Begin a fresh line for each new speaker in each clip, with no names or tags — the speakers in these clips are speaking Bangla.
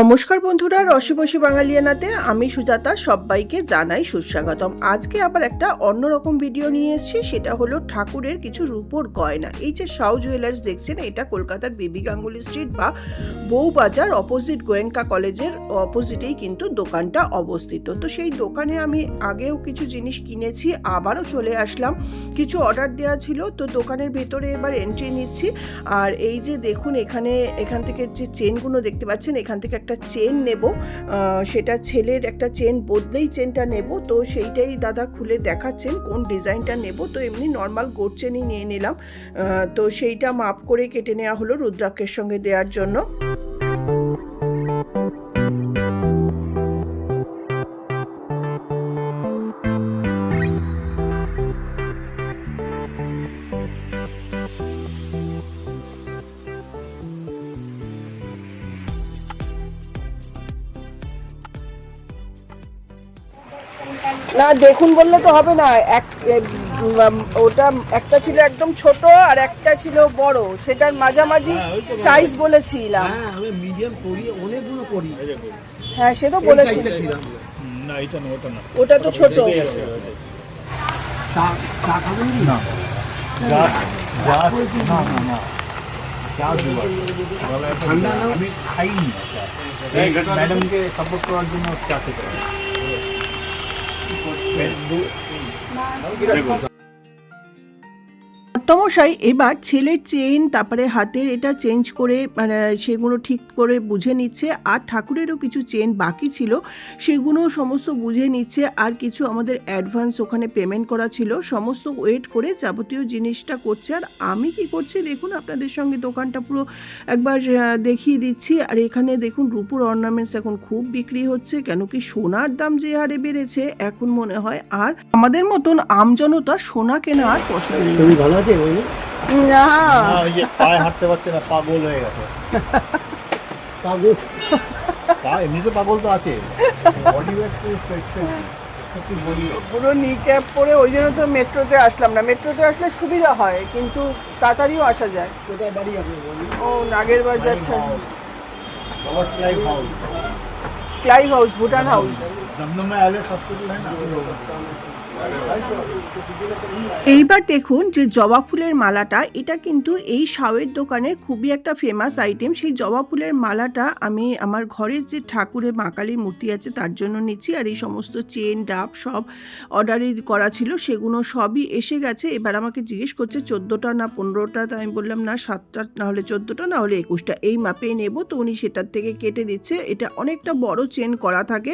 নমস্কার বন্ধুরা, রসবসী বাঙালিয়ানাতে আমি সুজাতা, সবাইকে জানাই সুস্বাগতম। আজকে আবার একটা অন্যরকম ভিডিও নিয়ে এসেছি, সেটা হলো ঠাকুরের কিছু রূপোর গয়না। এই যে সাউ জুয়েলার্স দেখছেন, এটা কলকাতার বিবি গাঙ্গুলি স্ট্রিট বা বউবাজার অপোজিট গোয়েঙ্কা কলেজের অপোজিটেই কিন্তু দোকানটা অবস্থিত। তো সেই দোকানে আমি আগেও কিছু জিনিস কিনেছি, আবারও চলে আসলাম। কিছু অর্ডার দেওয়া ছিল, তো দোকানের ভেতরে এবার এন্ট্রি নিচ্ছি। আর এই যে দেখুন, এখানে, এখান থেকে যে চেনগুলো দেখতে পাচ্ছেন, এখান থেকে একটা চেন নেব সেটা ছেলের একটা চেন বদলেই চেনটা নেব, তো সেইটাই দাদা খুলে দেখাচ্ছেন কোন ডিজাইনটা নেব, তো এমনি নর্মাল গোট চেনই নিয়ে নিলাম তো সেইটা মাপ করে কেটে নেওয়া হলো রুদ্রাক্ষের সঙ্গে দেওয়ার জন্য। না দেখুন বললে তো হবে না। এক ওটা একটা ছিল একদম ছোট আর একটা ছিল বড়। সেটার মাঝামাঝি সাইজ বলেছিলাম।
হ্যাঁ আমি মিডিয়াম করি অনেকগুলো করি।
হ্যাঁ সে তো
না ওটা
তো ছোট।
ঠান্ডা না।
আমি খাইনি। ম্যাডামকে সাপোর্ট করার জন্য চা খেতে Não, não, não,
তমশাই এবার ছেলের চেন তারপরে হাতের এটা চেঞ্জ করে মানে সেগুলো ঠিক করে বুঝে নিচ্ছে, আর ঠাকুরেরও কিছু চেন বাকি ছিল, সেগুলো সমস্ত বুঝে নিচ্ছে, আর কিছু আমাদের অ্যাডভান্স ওখানে পেমেন্ট করা ছিল, সমস্ত ওয়েট করে যাবতীয় জিনিসটা করছে, আর আমি কি করছি দেখুন, আপনাদের সঙ্গে দোকানটা পুরো একবার দেখিয়ে দিচ্ছি, আর এখানে দেখুন রূপুর অর্নামেন্টস এখন খুব বিক্রি হচ্ছে, কেন কি সোনার দাম যে হারে বেড়েছে, এখন মনে হয়, আর আমাদের মতন আমজনতা সোনা কেনা আর পসিবল
আছে ওই
না।
ওই যে পায়ে হাঁটতে পারছে না পাগল হয়ে গেছে।
পাগল।
পা এমনিতে পাগল তো আছে। বডি ওয়েট
পুরো নি ক্যাপ পরে ওই জন্য তো মেট্রোতে আসলাম না। মেট্রোতে আসলে সুবিধা হয় কিন্তু তাড়াতাড়িও আসা যায়।
কোথায় বাড়ি আপনি
ও নাগের বাজার ক্লাইভ হাউস ভুটান হাউস
দমদমে আলে সব কিছু
এইবার দেখুন যে জবা ফুলের মালাটা, এটা কিন্তু এই শাওয়ের দোকানের খুবই একটা ফেমাস আইটেম সেই জবা ফুলের মালাটা আমি আমার ঘরের যে ঠাকুরের মা কালীর মূর্তি আছে তার জন্য নিচ্ছি। আর এই সমস্ত চেন ডাব সব অর্ডারই করা ছিল সেগুলো সবই এসে গেছে। এবার আমাকে জিজ্ঞেস করছে, চোদ্দোটা না পনেরোটা? তো আমি বললাম, না, সাতটা, না হলে চোদ্দোটা, না হলে একুশটা। এই মাপে নেব, তো উনি সেটার থেকে কেটে দিচ্ছে। এটা অনেকটা বড় চেন করা থাকে,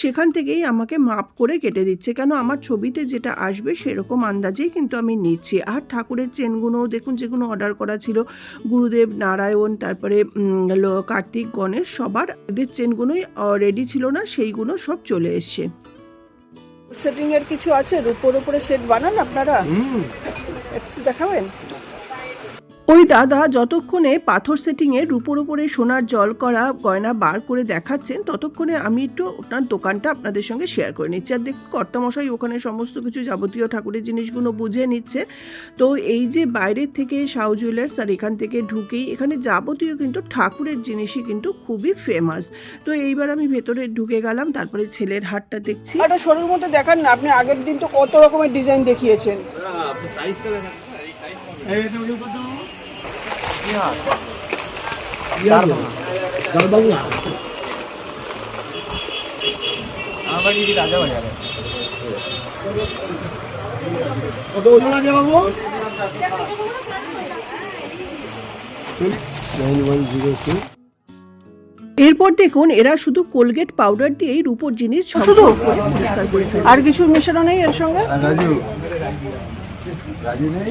সেখান থেকেই আমাকে মাপ করে কেটে দিচ্ছে। কেন? আমার ছবিতে যেটা আসবে সেরকম আন্দাজেই কিন্তু আমি নিচ্ছি। আর ঠাকুরের চেনগুলো দেখুন যেগুলো অর্ডার করা ছিল গুরুদেব নারায়ণ তারপরে কার্তিক গণেশ সবার এদের চেনগুলোই রেডি ছিল না সেইগুলো সব চলে এসছে। সেটিং এর কিছু আছে? রূপোর উপরে সেট বানান আপনারা? একটু দেখাবেন? ওই দাদা যতক্ষণে পাথর সেটিংয়ে রূপোর উপরে সোনার জল করা গয়না বার করে দেখাচ্ছেন ততক্ষণে আমি একটু ওনার দোকানটা আপনাদের সঙ্গে শেয়ার করে নিচ্ছি। আর দেখুন কর্তামশাই ওখানে সমস্ত কিছু যাবতীয় ঠাকুরের জিনিসগুলো বুঝে নিচ্ছে। তো এই যে বাইরের থেকে সাউ জুয়েলার্স আর এখান থেকে ঢুকেই এখানে যাবতীয় কিন্তু ঠাকুরের জিনিসই কিন্তু খুবই ফেমাস তো এইবার আমি ভেতরে ঢুকে গেলাম তারপরে ছেলের হাটটা দেখছি। একটা সরুর মতো দেখান না আপনি আগের দিন তো কত রকমের ডিজাইন দেখিয়েছেন।
না
আমার দিদি রাজা বাজার
কত ওজন আছে বাবু
এরপর দেখুন এরা শুধু কোলগেট পাউডার দিয়েই রূপোর জিনিস শুধু? আর কিছু মেশানো নেই এর সঙ্গে?
রাজু। রাজু নেই?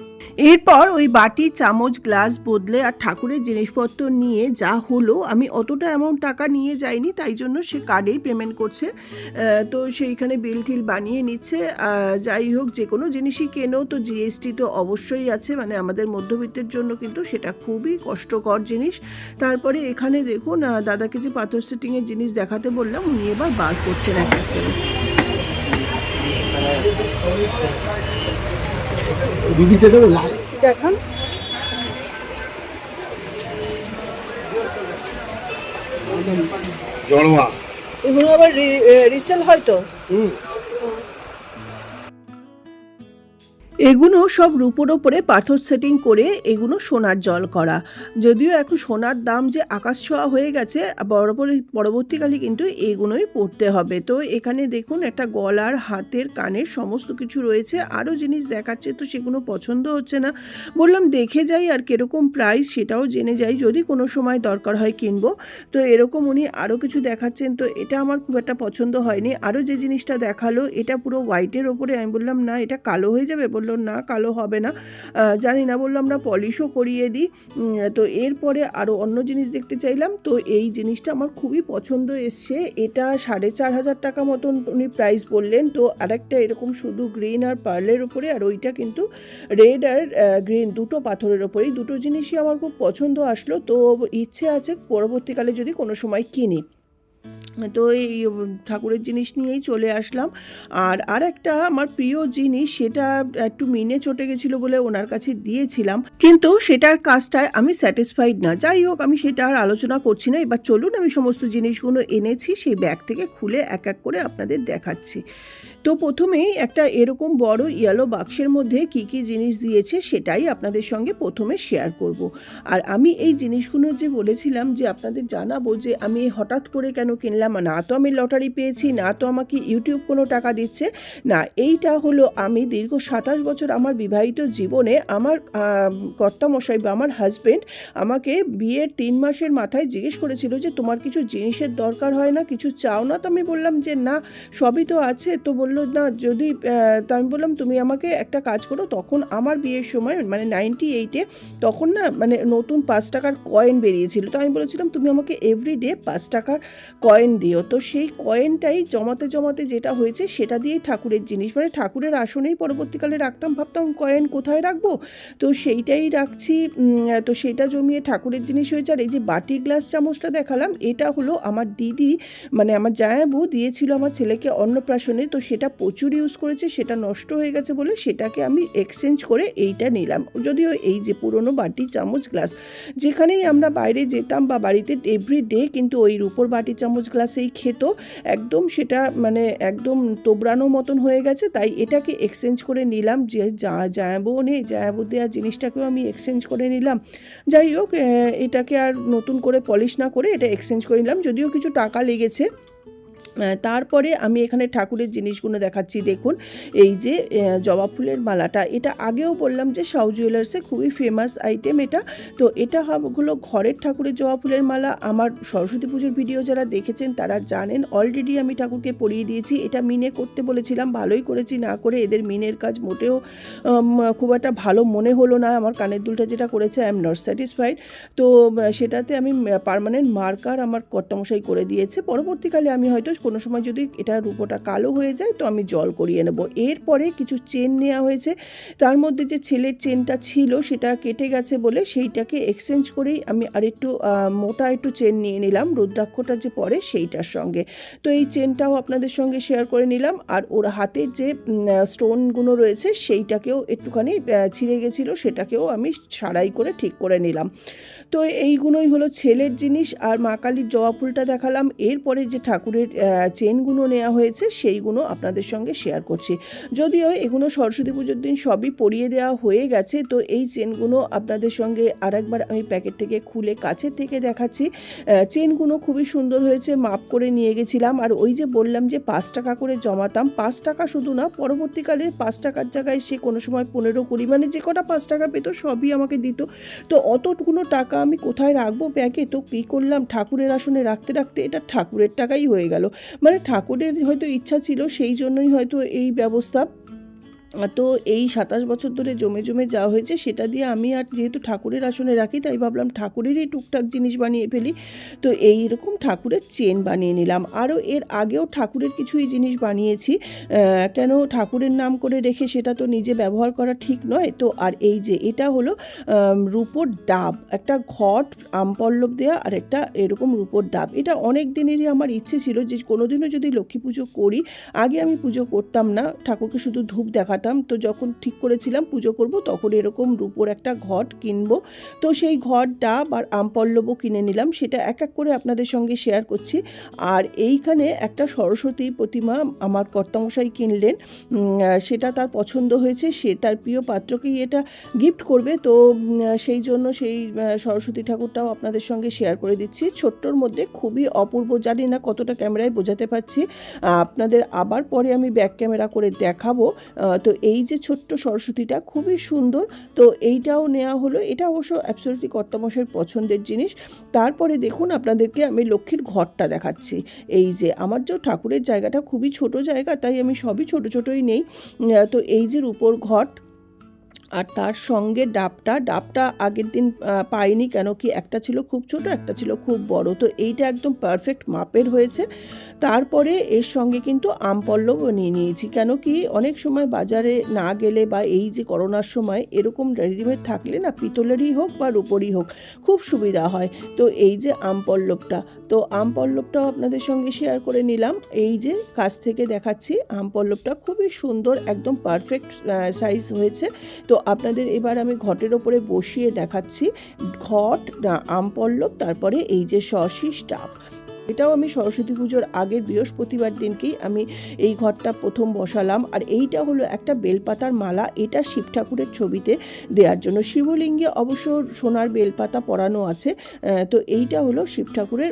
এরপর ওই বাটি, চামচ, গ্লাস বদলে আর ঠাকুরের জিনিসপত্র নিয়ে যা হলো, আমি অতটা অ্যামাউন্ট টাকা নিয়ে যাইনি, তাই জন্য সে কার্ডেই পেমেন্ট করছে। তো সেইখানে বিল টিল বানিয়ে নিচ্ছে। যাই হোক, যে কোনো জিনিসই কেনো, তো জিএসটি তো অবশ্যই আছে মানে আমাদের মধ্যবিত্তের জন্য কিন্তু সেটা খুবই কষ্টকর জিনিস। তারপরে এখানে দেখুন দাদাকে যে পাথর সেটিংয়ের জিনিস দেখাতে বললাম, উনি এবার বার করছেন এক এক করে
বিবিতে দেবে লাল
দেখান।
জড়োয়া
এগুলো আবার রিসেল হয় তো?
হুম।
এগুলো সব রূপোর ওপরে পাথর সেটিং করে এগুলো সোনার জল করা। যদিও এখন সোনার দাম যে আকাশ ছোঁয়া হয়ে গেছে পরবর্তীকালে কিন্তু এগুলোই পড়তে হবে। তো এখানে দেখুন, একটা গলার, হাতের, কানের সমস্ত কিছু রয়েছে। আরও জিনিস দেখাচ্ছে তো সেগুলো পছন্দ হচ্ছে না। বললাম, দেখে যাই আর কীরকম প্রাইস সেটাও জেনে যাই, যদি কোনো সময় দরকার হয় কিনবো। তো এরকম উনি আরও কিছু দেখাচ্ছেন, তো এটা আমার খুব একটা পছন্দ হয়নি। আরও যে জিনিসটা দেখাল, এটা পুরো হোয়াইটের ওপরে, আমি বললাম, না, এটা কালো হয়ে যাবে? বলল না, কালো হবে না। জানি না, বলল আমরা পলিশও করিয়ে দিই। তো এরপরে আরও অন্য জিনিস দেখতে চাইলাম। তো এই জিনিসটা আমার খুবই পছন্দ এসছে। এটা সাড়ে চার হাজার টাকা মতন উনি প্রাইস বললেন। তো আরেকটা এরকম শুধু গ্রিন আর পার্লের উপরে, আর ওইটা কিন্তু রেড আর গ্রিন দুটো পাথরের ওপরেই দুটো জিনিসই আমার খুব পছন্দ আসলো। তো ইচ্ছে আছে পরবর্তীকালে যদি কোনো সময় কিনি। তো এই ঠাকুরের জিনিস নিয়েই চলে আসলাম। আর আর একটা আমার প্রিয় জিনিস, সেটা একটু মিনে চটে গেছিল বলে ওনার কাছে দিয়েছিলাম। কিন্তু সেটার কাজটায় আমি স্যাটিসফাইড না। যাই হোক, আমি সেটা আর আলোচনা করছি না। এবার চলুন, আমি সমস্ত জিনিসগুলো এনেছি, সেই ব্যাগ থেকে খুলে এক এক করে আপনাদের দেখাচ্ছি। তো প্রথমেই একটা এরকম বড় ইয়েলো বাক্সের মধ্যে কি কি জিনিস দিয়েছে সেটাই আপনাদের সঙ্গে প্রথমে শেয়ার করব। আর আমি এই জিনিসগুলো যে বলেছিলাম যে আপনাদের জানাব যে আমি হঠাৎ করে কেন কিনলাম, না তো আমি লটারি পেয়েছি, না তো আমাকে ইউটিউব কোনো টাকা দিচ্ছে, না এইটা হলো আমি দীর্ঘ সাতাশ বছর আমার বিবাহিত জীবনে আমার কর্তামশাই বা আমার হাজবেন্ড আমাকে বিয়ের তিন মাসের মাথায় জিজ্ঞেস করেছিল যে তোমার কিছু জিনিসের দরকার হয় না, কিছু চাও না তো আমি বললাম যে না, সবই তো আছে, তো বলল, না, যদি তো আমি বললাম, তুমি আমাকে একটা কাজ করো, তখন আমার বিয়ের সময় মানে নাইনটি এইটে তখন না মানে নতুন পাঁচ টাকার কয়েন বেরিয়েছিল। তো আমি বলেছিলাম, তুমি আমাকে এভরিডে পাঁচ টাকার কয়েন দিও। তো সেই কয়েনটাই জমাতে জমাতে যেটা হয়েছে, সেটা দিয়েই ঠাকুরের জিনিস মানে ঠাকুরের আসনেই পরবর্তীকালে রাখতাম, ভাবতাম কয়েন কোথায় রাখব? তো সেইটাই রাখছি তো সেটা জমিয়ে ঠাকুরের জিনিস হয়েছে। আর এই যে বাটি গ্লাস চামচটা দেখালাম, এটা হলো আমার দিদি মানে আমার জায়াবু দিয়েছিল আমার ছেলেকে অন্নপ্রাশনে তো সেটা প্রচুর ইউজ করেছে, সেটা নষ্ট হয়ে গেছে বলে সেটাকে আমি এক্সচেঞ্জ করে এইটা নিলাম। যদিও এই যে পুরনো বাটি চামচ গ্লাস যেখানেই আমরা বাইরে যেতাম বা বাড়িতে এভরি ডে কিন্তু ওই রূপোর বাটি চামচ গ্লাসেই খেত, একদম সেটা মানে একদম তোবড়ানো মতন হয়ে গেছে, তাই এটাকে এক্সচেঞ্জ করে নিলাম। যে যা জায়াবো নেই জায়াবো দেওয়া জিনিসটাকেও আমি এক্সচেঞ্জ করে নিলাম। যাই হোক এটাকে আর নতুন করে পলিশ না করে এটা এক্সচেঞ্জ করে নিলাম। যদিও কিছু টাকা লেগেছে তারপরে আমি এখানে ঠাকুরের জিনিসগুলো দেখাচ্ছি। দেখুন, এই যে জবা ফুলের মালাটা, এটা আগেও বললাম যে সাউ জুয়েলার্সে খুবই ফেমাস আইটেম এটা। তো এটা হলো ঘরের ঠাকুরের জবা ফুলের মালা। আমার সরস্বতী পুজোর ভিডিও যারা দেখেছেন, তারা জানেন অলরেডি আমি ঠাকুরকে পরিয়ে দিয়েছি। এটা মিনে করতে বলেছিলাম, ভালোই করেছি, না করে এদের মিনের কাজ মোটেও খুব একটা ভালো মনে হলো না। আমার কানের দুলটা যেটা করেছে আই এম নট স্যাটিসফাইড তো সেটাতে আমি পার্মানেন্ট মার্কার আমার কর্তামশাই করে দিয়েছে। পরবর্তীকালে আমি হয়তো কোনো সময় যদি এটা রূপোটা কালো হয়ে যায় তো আমি জল করিয়ে নেব। এরপরে কিছু চেন নেওয়া হয়েছে। তার মধ্যে যে ছেলের চেনটা ছিল সেটা কেটে গেছে বলে সেইটাকে এক্সচেঞ্জ করেই আমি আরেকটু আহ, মোটা একটু চেন নিয়ে নিলাম। রুদ্রাক্ষটা যে পরে সেইটার সঙ্গে। তো এই চেনটাও আপনাদের সঙ্গে শেয়ার করে নিলাম। আর ওর হাতের যে স্টোনগুলো রয়েছে সেইটাকেও একটুখানি ছিঁড়ে গেছিল সেটাকেও আমি সারাই করে ঠিক করে নিলাম। তো এইগুলোই হলো ছেলের জিনিস। আর মা কালীর জবা ফুলটা দেখালাম। এরপরে যে ঠাকুরের চেনগুলো নেওয়া হয়েছে, সেইগুলো আপনাদের সঙ্গে শেয়ার করছি। যদিও এগুলো সরস্বতী পুজোর দিন সবই পরিয়ে দেওয়া হয়ে গেছে, তো এই চেনগুলো আপনাদের সঙ্গে আরেকবার আমি প্যাকেট থেকে খুলে কাছের থেকে দেখাচ্ছি। চেনগুলো খুবই সুন্দর হয়েছে, মাপ করে নিয়ে গেছিলাম। আর ওই যে বললাম যে পাঁচ টাকা করে জমাতাম, পাঁচ টাকা শুধু না, পরবর্তীকালে পাঁচ টাকার জায়গায় সে কোনো সময় পনেরো কুড়ি মানে যে কটা পাঁচ টাকা পেতো সবই আমাকে দিত। তো অতটুকুনো টাকা আমি কোথায় রাখব ব্যাগে তো কী করলাম? ঠাকুরের আসনে রাখতে রাখতে এটা ঠাকুরের টাকাই হয়ে গেল। মানে ঠাকুরের হয়তো ইচ্ছা ছিল সেই জন্যই হয়তো এই ব্যবস্থা। তো এই সাতাশ বছর ধরে জমে জমে যাওয়া হয়েছে, সেটা দিয়ে আমি আর যেহেতু ঠাকুরের আসনে রাখি, তাই ভাবলাম ঠাকুরেরই টুকটাক জিনিস বানিয়ে ফেলি। তো এই রকম ঠাকুরের চেন বানিয়ে নিলাম। আরও এর আগেও ঠাকুরের কিছুই জিনিস বানিয়েছি। কেন ঠাকুরের নাম করে রেখে সেটা তো নিজে ব্যবহার করা ঠিক নয়। তো আর এই যে এটা হলো রূপোর ডাব। একটা ঘট, আমপল্লব দেয়া আর একটা এরকম রূপোর ডাব। এটা অনেক দিনেরই আমার ইচ্ছে ছিল যে কোনোদিনও যদি লক্ষ্মী পুজো করি, আগে আমি পুজো করতাম না। ঠাকুরকে শুধু ধূপ দেখাতাম তো যখন ঠিক করেছিলাম পুজো করব, তখন এরকম রূপোর একটা ঘট কিনবো। তো সেই ঘট ডাব আর আমপল্লবও কিনে নিলাম, সেটা এক এক করে আপনাদের সঙ্গে শেয়ার করছি। আর এইখানে একটা সরস্বতী প্রতিমা আমার কর্তামশাই কিনলেন সেটা তার পছন্দ হয়েছে, সে তার প্রিয় পাত্রকেই এটা গিফট করবে। তো সেই জন্য সেই সরস্বতী ঠাকুরটাও আপনাদের সঙ্গে শেয়ার করে দিচ্ছি। ছোট্টর মধ্যে খুবই অপূর্ব, জানি না কতটা ক্যামেরায় বোঝাতে পারছি। আপনাদের আবার পরে আমি ব্যাক ক্যামেরা করে দেখাবো। তো এই যে ছোট্ট সরস্বতীটা খুবই সুন্দর। তো এইটাও নেওয়া হলো। এটা অবশ্য অ্যাবসলিউটলি কর্তামশের পছন্দের জিনিস। তারপরে দেখুন আপনাদেরকে আমি লক্ষ্মীর ঘরটা দেখাচ্ছি। এই যে আমার যে ঠাকুরের জায়গাটা খুবই ছোট জায়গা, তাই আমি সবই ছোট ছোটই নেই। তো এই যে উপর ঘট আর তার সঙ্গে ডাবটা ডাবটা আগের দিন পাইনি কেন কি একটা ছিল খুব ছোট, একটা ছিল খুব বড়। তো এইটা একদম পারফেক্ট মাপের হয়েছে। তারপরে এর সঙ্গে কিন্তু আম আমপল্লবও নিয়ে নিয়েছি। কেন কি অনেক সময় বাজারে না গেলে বা এই যে করোনার সময় এরকম রেডিমেড থাকলে না পিতলেরই হোক বা রুপোরই হোক খুব সুবিধা হয়। তো এই যে আমপল্লবটা তো আমপল্লবটাও আপনাদের সঙ্গে শেয়ার করে নিলাম। এই যে কাছ থেকে দেখাচ্ছি আমপল্লবটা খুবই সুন্দর, একদম পারফেক্ট সাইজ হয়েছে। তো আপনাদের এবার আমি ঘটের ওপরে বসিয়ে দেখাচ্ছি ঘট না, আমপল্লব তারপরে এই যে শশিস ডাব এটাও আমি সরস্বতী পুজোর আগের বৃহস্পতিবার দিনকেই আমি এই ঘরটা প্রথম বসালাম। আর এইটা হলো একটা বেলপাতার মালা। এটা শিব ঠাকুরের ছবিতে দেওয়ার জন্য। শিবলিঙ্গে অবশ্য সোনার বেলপাতা পরানো আছে। তো এইটা হলো শিব ঠাকুরের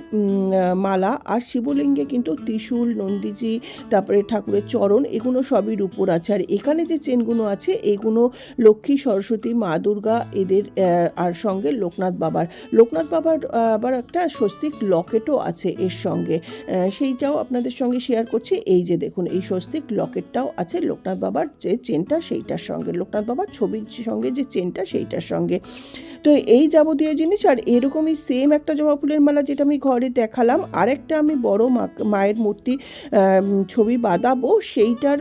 মালা। আর শিবলিঙ্গে কিন্তু ত্রিশূল, নন্দীজি, তারপরে ঠাকুরের চরণ, এগুলো সবই রূপোর আছে। আর এখানে যে চেনগুলো আছে, এগুলো লক্ষ্মী, সরস্বতী, মা দুর্গা, এদের আর সঙ্গে লোকনাথ বাবার। লোকনাথ বাবার আবার একটা স্বস্তিক লকেটও আছে এর সঙ্গে। সেইটাও আপনাদের সঙ্গে শেয়ার করছি। এই যে দেখুন, এই স্বস্তিক লকেটটাও আছে লোকনাথ বাবার যে চেনটা, সেইটার সঙ্গে। লোকনাথ বাবার ছবির সঙ্গে যে চেনটা, সেইটার সঙ্গে। তো এই যাবতীয় জিনিস, আর এরকমই সেম একটা জবা ফুলের মালা যেটা আমি ঘরে দেখালাম, আরেকটা আমি বড় মায়ের মূর্তি ছবি বাঁধাবো, সেইটার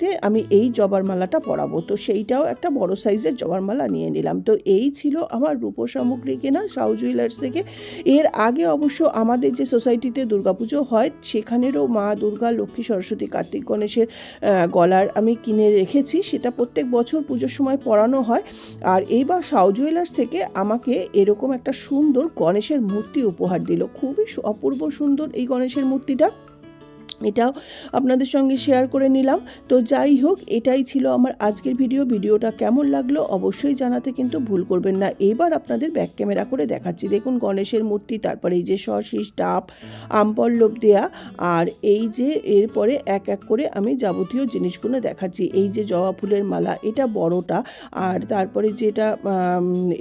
তে আমি এই জবার মালাটা পরাবো। তো সেইটাও একটা বড় সাইজের জবার মালা নিয়ে নিলাম। তো এই ছিল আমার রূপো সামগ্রী কেনা সাউ জুয়েলার্স থেকে। এর আগে অবশ্য আমাদের যে সোসাইটিতে দুর্গাপুজো হয়, সেখানেরও মা দুর্গা, লক্ষ্মী, সরস্বতী, কার্তিক গণেশের গলার আমি কিনে রেখেছি। সেটা প্রত্যেক বছর পুজোর সময় পরানো হয়। আর এইবার সাউ জুয়েলার্স থেকে আমাকে এরকম একটা সুন্দর গণেশের মূর্তি উপহার দিল। খুবই অপূর্ব সুন্দর এই গণেশের মূর্তিটা। এটাও আপনাদের সঙ্গে শেয়ার করে নিলাম। তো যাই হোক, এটাই ছিল আমার আজকের ভিডিও ভিডিওটা কেমন লাগল অবশ্যই জানাতে কিন্তু ভুল করবেন না। এবার আপনাদের ব্যাক ক্যামেরা করে দেখাচ্ছি। দেখুন গণেশের মূর্তি, তারপরে এই যে শশিস ডাব আমপল্লব দেয়া, আর এই যে এরপরে এক এক করে আমি যাবতীয় জিনিসগুলো দেখাচ্ছি। এই যে জবা ফুলের মালা, এটা বড়টা, আর তারপরে যেটা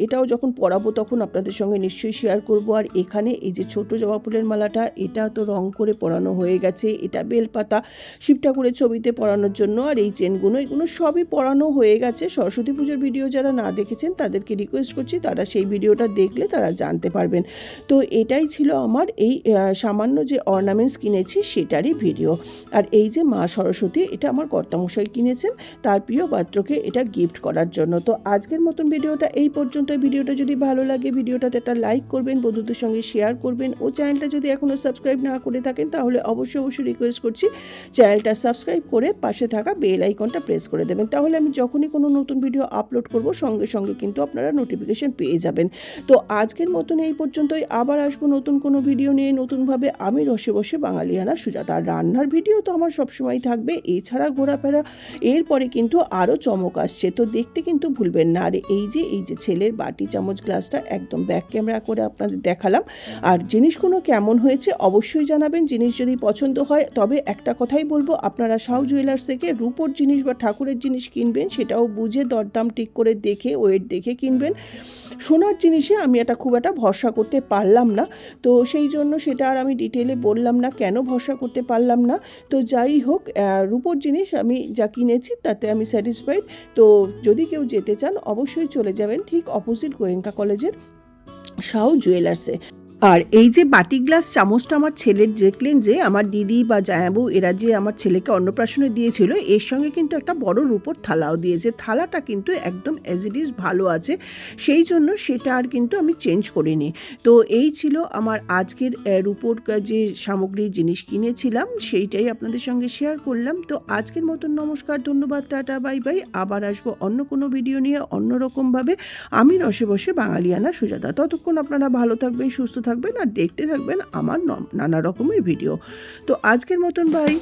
এটাও যখন পরাবো তখন আপনাদের সঙ্গে নিশ্চয়ই শেয়ার করব। আর এখানে এই যে ছোট জবা ফুলের মালাটা, এটা তো রং করে পরানো হয়ে গেছে। এটা বেলপাতা, শিব ঠাকুরের ছবিতে পরানোর জন্য আর এই চেনগুলো, এগুলো সবই পরানো হয়ে গেছে। সরস্বতী পুজোর ভিডিও যারা না দেখেছেন, তাদেরকে রিকোয়েস্ট করছি, তারা সেই ভিডিওটা দেখলে তারা জানতে পারবেন। তো এটাই ছিল আমার এই সামান্য যে অর্নামেন্টস কিনেছি, সেটারই ভিডিও। আর এই যে মা সরস্বতী, এটা আমার কর্তামশাই কিনেছেন, তার প্রিয় পাত্রকে এটা গিফট করার জন্য। তো আজকের মতন ভিডিওটা এই পর্যন্ত ভিডিওটা যদি ভালো লাগে, ভিডিওটাতে একটা লাইক করবেন, বন্ধুদের সঙ্গে শেয়ার করবেন। ও চ্যানেলটা যদি এখনও সাবস্ক্রাইব না করে থাকেন, তাহলে অবশ্যই অবশ্যই রিকোয়েস্ট করছি চ্যানেলটা সাবস্ক্রাইব করে পাশে থাকা বেল আইকনটা প্রেস করে দেবেন। তাহলে আমি যখনই কোনো নতুন ভিডিও আপলোড করব, সঙ্গে সঙ্গে কিন্তু আপনারা নোটিফিকেশন পেয়ে যাবেন। তো আজকের মতন এই পর্যন্তই। আবার আসব নতুন কোনো ভিডিও নিয়ে। নতুনভাবে আমি রসে বসে বাঙালিয়ানা সুজাতা রান্নার ভিডিও তো আমার সবসময় থাকবে। এছাড়া ঘোরাফেরা, এরপরে কিন্তু আরও চমক আসছে। তো দেখতে কিন্তু ভুলবেন না। আর এই যে এই যে ছেলের বাটি চামচ গ্লাসটা একদম ব্যাক ক্যামেরা করে আপনাদের দেখালাম। আর জিনিসগুলো কেমন হয়েছে অবশ্যই জানাবেন। জিনিস যদি পছন্দ হয় তবে একটা কথাই বলব, আপনারা সাউ জুয়েলার্স থেকে রূপোর জিনিস বা ঠাকুরের জিনিস কিনবেন, সেটাও বুঝে দরদাম ঠিক করে দেখে, ওয়েট দেখে কিনবেন। সোনার জিনিসে আমি এটা খুব একটা ভরসা করতে পারলাম না, তো সেই জন্য সেটা আর আমি ডিটেলে বললাম না, কেন ভরসা করতে পারলাম না। তো যাই হোক রূপোর জিনিস আমি যা কিনেছি তাতে আমি স্যাটিসফাইড। তো যদি কেউ যেতে চান, অবশ্যই চলে যাবেন ঠিক অপোজিট গোয়েঙ্কা কলেজের সাউ জুয়েলার্সে। আর এই যে বাটি গ্লাস চামচটা আমার ছেলের দেখলেন যে আমার দিদি বা জায়াবু এরা যে আমার ছেলেকে অন্নপ্রাশনে দিয়েছিল, এর সঙ্গে কিন্তু একটা বড় রূপোর থালাও দিয়েছে। থালাটা কিন্তু একদম অ্যাজ ইট ইজ ভালো আছে, সেই জন্য সেটা আর কিন্তু আমি চেঞ্জ করিনি। তো এই ছিল আমার আজকের রূপোর যে সামগ্রী জিনিস কিনেছিলাম, সেইটাই আপনাদের সঙ্গে শেয়ার করলাম। তো আজকের মতন নমস্কার, ধন্যবাদ, টাটা বাই বাই আবার আসব অন্য কোনো ভিডিও নিয়ে অন্যরকমভাবে। আমি রসে বসে বাঙালিয়ানা সুজাতা। ততক্ষণ আপনারা ভালো থাকবেন, সুস্থ থাকবেন। আর দেখতে থাকবেন আমার নানা রকমের ভিডিও তো আজকের মতন বাই